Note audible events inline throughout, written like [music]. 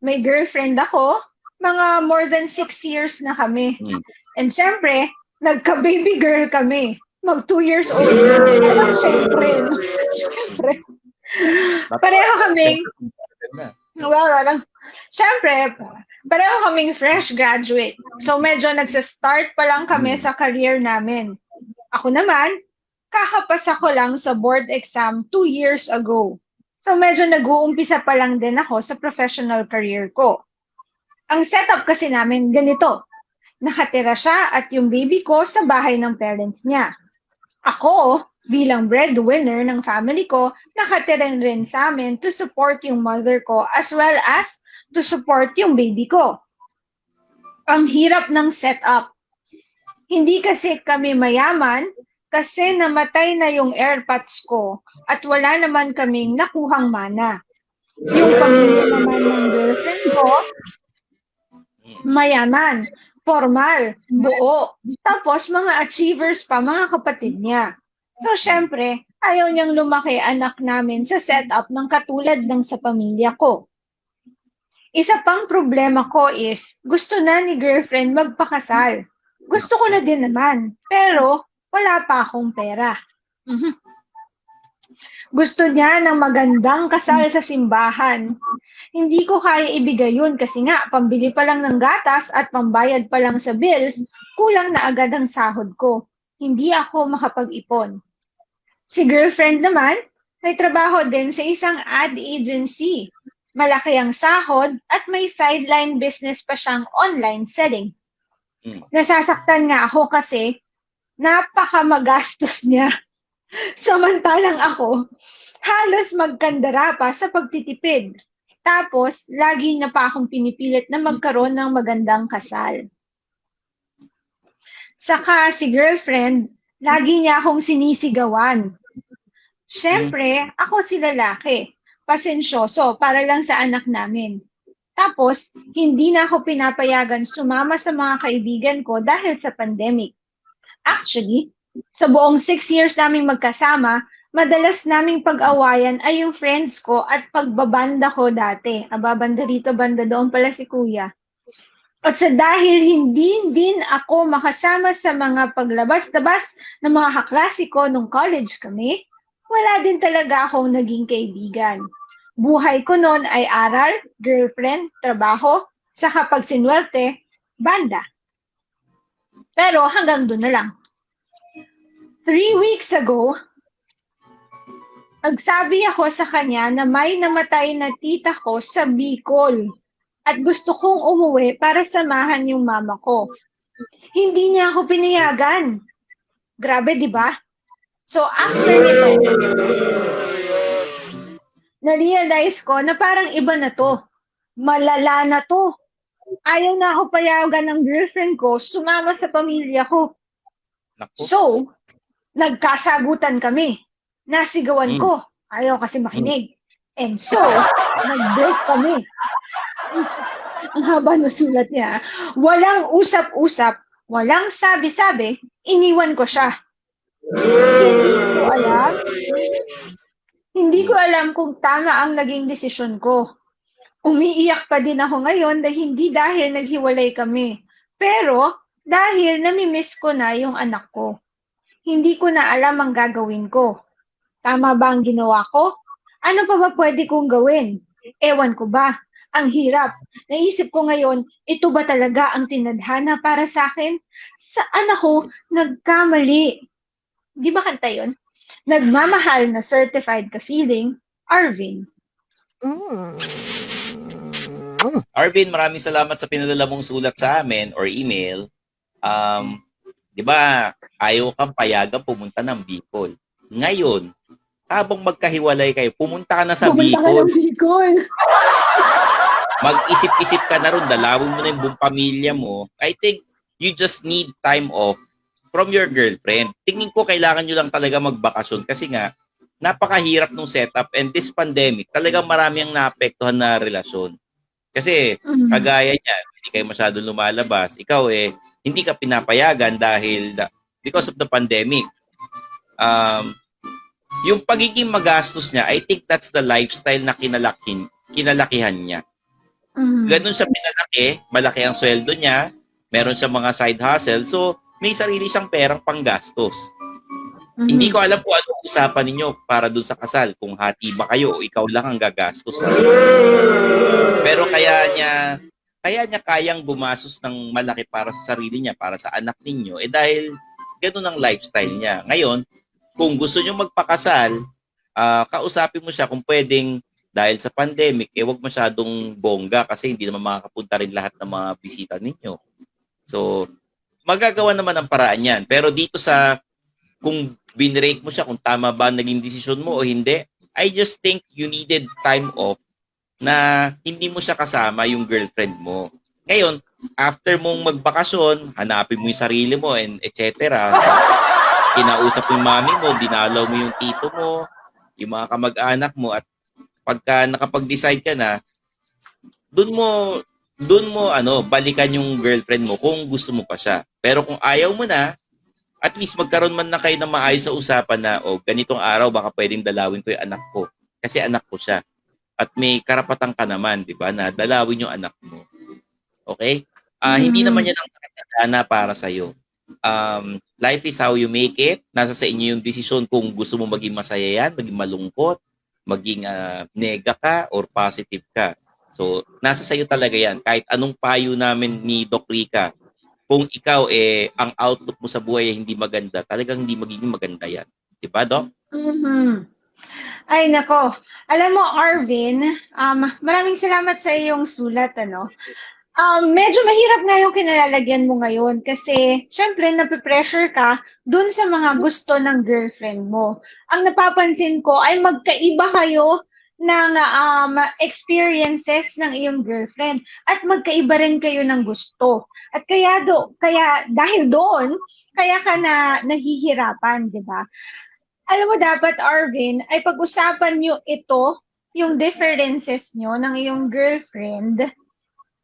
may girlfriend ako, mga more than six years na kami. Hmm. And syempre, nagka-baby girl kami. Mag two years old na. Diba, syempre, no? syempre. Pareho kaming, well, walang, syempre, pareho kaming fresh graduate. So medyo nagsa-start pa lang kami sa career namin. Ako naman, kakapasa ko lang sa board exam two years ago. So medyo nag-uumpisa pa lang din ako sa professional career ko. Ang setup kasi namin ganito. Nakatira siya at yung baby ko sa bahay ng parents niya. Ako, bilang breadwinner ng family ko, nakatira rin sa amin to support yung mother ko as well as to support yung baby ko. Ang hirap ng setup. Hindi kasi kami mayaman kasi namatay na yung airpods ko at wala naman kaming nakuhang mana. Yung pamilya naman ng girlfriend ko, mayaman, formal, buo. Tapos mga achievers pa, mga kapatid niya. So, syempre, ayaw niyang lumaki anak namin sa setup ng katulad ng sa pamilya ko. Isa pang problema ko is, gusto na ni girlfriend magpakasal. Gusto ko na din naman, pero wala pa akong pera. Mhm. Gusto niya ng magandang kasal sa simbahan. Hindi ko kaya ibigay yun kasi nga, pambili pa lang ng gatas at pambayad pa lang sa bills, kulang na agad ang sahod ko. Hindi ako makapag-ipon. Si girlfriend naman, may trabaho din sa isang ad agency. Malaki ang sahod at may sideline business pa siyang online selling. Mm. Nasasaktan nga ako kasi napaka magastos niya. [laughs] Samantalang ako, halos magkandara pa sa pagtitipid. Tapos, lagi na pa akong pinipilit na magkaroon ng magandang kasal. Saka si girlfriend, lagi niya akong sinisigawan. Siyempre, ako si lalaki. Pasensyoso para lang sa anak namin. Tapos, hindi na ako pinapayagan sumama sa mga kaibigan ko dahil sa pandemic. Actually, sa buong six years naming magkasama, madalas naming pag-awayan ay yung friends ko at pagbabanda ko dati. Aba, banda rito, banda doon pala si kuya. At sa dahil hindi din ako makasama sa mga paglabas-labas ng mga kaklasiko nung college kami, wala din talaga akong naging kaibigan. Buhay ko noon ay aral, girlfriend, trabaho, saka pag sinwerte, banda. Pero hanggang doon na lang. Three weeks ago, nagsabi ako sa kanya na may namatay na tita ko sa Bicol at gusto kong umuwi para samahan yung mama ko. Hindi niya ako pinayagan. Grabe, di ba? So after nito, na-realize ko na parang iba na to. Malala na to. Ayaw na ako payagan ng girlfriend ko sumama sa pamilya ko. Naku. So, nagkasagutan kami. Nasigawan Mm. ko. Ayaw kasi makinig. And so, [laughs] nag-break kami. Ang haba ng sulat niya. Walang usap-usap, walang sabi-sabi, iniwan ko siya. Hindi ko alam. Hindi ko alam kung tama ang naging desisyon ko. Umiiyak pa din ako ngayon dahil hindi dahil naghiwalay kami. Pero dahil namimiss ko na yung anak ko. Hindi ko na alam ang gagawin ko. Tama ba ang ginawa ko? Ano pa ba pwede kong gawin? Ewan ko ba? Ang hirap. Naisip ko ngayon, ito ba talaga ang tinadhana para sa akin? Saan ako nagkamali? Di ba kanta yun? Nagmamahal na certified ka feeling, Arvin. Arvin, maraming salamat sa pinadala mong sulat sa amin or email. Um, 'di ba? Ayaw kang payagan pumunta ng Bicol. Ngayon, habang magkahiwalay kayo, pumunta ka na sa Pumunta ka Bicol. ng Bicol. [laughs] Mag-isip-isip ka na ron, dalawin mo na yung buong pamilya mo. I think you just need time off from your girlfriend. Tingin ko kailangan nyo lang talaga magbakasyon kasi nga, napakahirap nung setup and this pandemic, talagang marami ang naapektuhan na relasyon. Kasi Mhm. kagaya niya, hindi kayo masyadong lumalabas. Ikaw eh, hindi ka pinapayagan dahil da- because of the pandemic. Um, yung pagiging magastos niya, I think that's the lifestyle na kinalakin, kinalakihan niya. Mhm. Ganun siya pinalaki, malaki ang sweldo niya, meron siya mga side hustle, so may sarili siyang perang panggastos. Mhm. Hindi ko alam kung ano usapan ninyo para dun sa kasal, kung hati ba kayo o ikaw lang ang gagastos. Pero kaya niya kaya niya kayang gumastos ng malaki para sa sarili niya, para sa anak ninyo, eh dahil ganun ang lifestyle niya. Ngayon, kung gusto niyo magpakasal, ah, kausapin mo siya kung pwedeng dahil sa pandemic, eh wag masyadong bongga kasi hindi naman makakapunta rin lahat ng mga bisita ninyo. So, magagawa naman ang paraan yan. Pero dito sa, kung binrake mo siya, kung tama ba naging desisyon mo o hindi, I just think you needed time off na hindi mo siya kasama yung girlfriend mo. Ngayon, after mong magbakasyon, hanapin mo yung sarili mo and etc. [laughs] Kinausap mo yung mami mo, dinalaw mo yung tito mo, yung mga kamag-anak mo at pagka nakapag-decide ka na, dun mo dun mo ano, balikan yung girlfriend mo kung gusto mo pa siya. Pero kung ayaw mo na, at least magkaroon man na kayo ng maayos sa usapan na, o ganitong araw baka pwedeng dalawin ko yung anak ko. Kasi anak ko siya. At may karapatan ka naman, di ba, na dalawin yung anak mo. Okay? Ah, Hindi Mhm. naman yan ang nakatagana para sa'yo. Um, life is how you make it. Nasa sa inyo yung desisyon kung gusto mo maging masaya yan, maging malungkot, maging ah, nega ka or positive ka. So, nasa sa'yo talaga yan. Kahit anong payo namin ni Doc Rica, kung ikaw eh, ang outlook mo sa buhay ay hindi maganda, talagang hindi magiging maganda yan. Di ba, Doc? Mhm. Ay, nako. Alam mo, Arvin, um, maraming salamat sa iyong sulat, ano. Um, medyo mahirap nga yung kinalalagyan mo ngayon kasi syempre nape-pressure ka dun sa mga gusto ng girlfriend mo. Ang napapansin ko ay magkaiba kayo ng um, experiences ng iyong girlfriend at magkaiba rin kayo ng gusto. At kaya do, kaya dahil doon, kaya ka na nahihirapan, 'di ba? Alam mo dapat Arvin ay pag-usapan niyo ito, yung differences niyo ng iyong girlfriend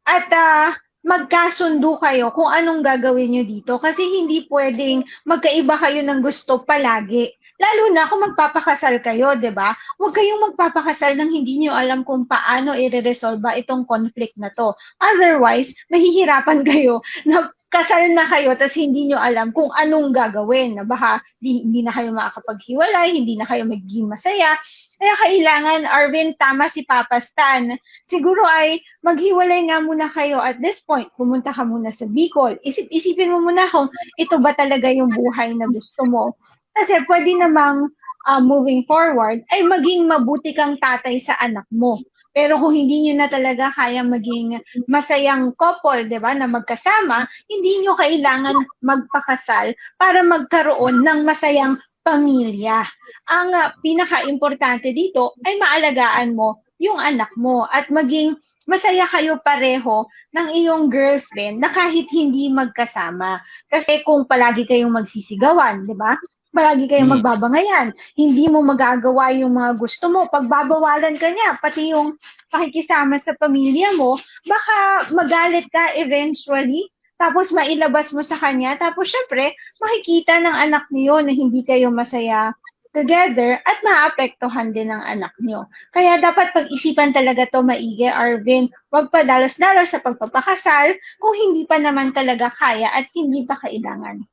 at ah, magkasundo kayo kung anong gagawin niyo dito kasi hindi pwedeng magkaiba kayo ng gusto palagi. Lalo na kung magpapakasal kayo, 'di ba? Huwag kayong magpapakasal nang hindi niyo alam kung paano i-resolve itong conflict na to. Otherwise, mahihirapan [laughs] kayo na kasal na kayo tapos hindi nyo alam kung anong gagawin. Na baka di, hindi na kayo makakapaghiwalay, hindi na kayo magiging masaya. Kaya kailangan, Arvin, tama si Papa Stan. Siguro ay maghiwalay nga muna kayo at this point. Pumunta ka muna sa Bicol. Isip-isipin mo muna kung ito ba talaga yung buhay na gusto mo. Kasi pwede namang ah, moving forward ay maging mabuti kang tatay sa anak mo. Pero kung hindi niyo na talaga kaya maging masayang couple, 'di ba, na magkasama, hindi niyo kailangan magpakasal para magkaroon ng masayang pamilya. Ang ah, pinaka-importante dito ay maalagaan mo yung anak mo at maging masaya kayo pareho ng iyong girlfriend na kahit hindi magkasama. Kasi kung palagi kayong magsisigawan, 'di ba? Palagi kayong Mm. magbabangayan, hindi mo magagawa yung mga gusto mo, pagbabawalan ka niya, pati yung pakikisama sa pamilya mo, baka magalit ka eventually, tapos mailabas mo sa kanya, tapos syempre, makikita ng anak niyo na hindi kayo masaya together at maapektuhan din ng anak niyo. Kaya dapat pag-isipan talaga to maigi, Arvin. Huwag pa dalos-dalos sa pagpapakasal kung hindi pa naman talaga kaya at hindi pa kailangan.